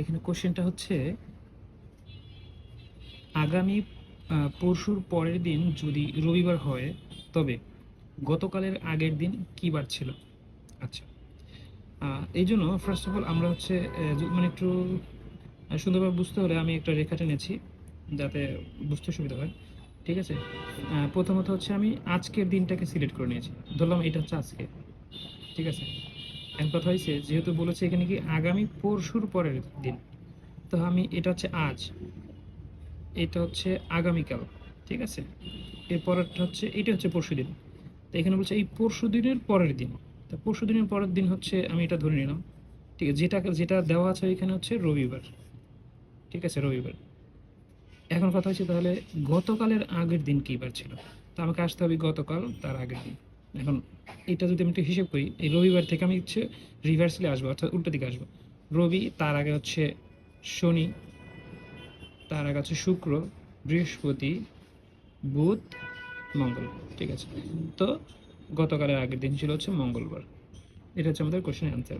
এখানে কোশ্চেনটা হচ্ছে, আগামী পরশুর পরের দিন যদি রবিবার হয়, তবে গতকালের আগের দিন কী বার ছিল? আচ্ছা এই জন্য ফার্স্ট অফ অল আমরা হচ্ছে মানে একটু সুন্দরভাবে বুঝতে হলে আমি একটা রেখা টেনেছি, যাতে বুঝতে সুবিধা হয়, ঠিক আছে? প্রথমত হচ্ছে আমি আজকের দিনটাকে সিলেক্ট করে নিয়েছি, ধরলাম এটা হচ্ছে আজকে, ঠিক আছে? এক কথা হয়েছে যেহেতু বলেছে এখানে কি আগামী পরশুর পরের দিন, তো আমি, এটা হচ্ছে আজ, এটা হচ্ছে আগামীকাল, ঠিক আছে? এর পরেরটা হচ্ছে, এটা হচ্ছে পরশু দিন, তো এখানে বলছে এই পরশু দিনের পরের দিন, তো পরশু দিনের পরের দিন হচ্ছে, আমি এটা ধরে নিলাম, ঠিক আছে? যেটা যেটা দেওয়া আছে এখানে হচ্ছে রবিবার, ঠিক আছে, রবিবার। এখন কথা হচ্ছে তাহলে গতকালের আগের দিন কী বার ছিল? তো আমাকে আসতে হবে গতকাল, তার আগের দিন। এখন এটা যদি আমি একটু হিসেব করি, এই রবিবার থেকে আমি হচ্ছে রিভার্সলি আসব, অর্থাৎ উল্টো দিকে আসব। রবি, তার আগে হচ্ছে শনি, তার আগে হচ্ছে শুক্র, বৃহস্পতি, বুধ, মঙ্গল, ঠিক আছে? তো গতকালের আগের দিন ছিল হচ্ছে মঙ্গলবার। এটা হচ্ছে আমাদের কোশ্চেনের অ্যান্সার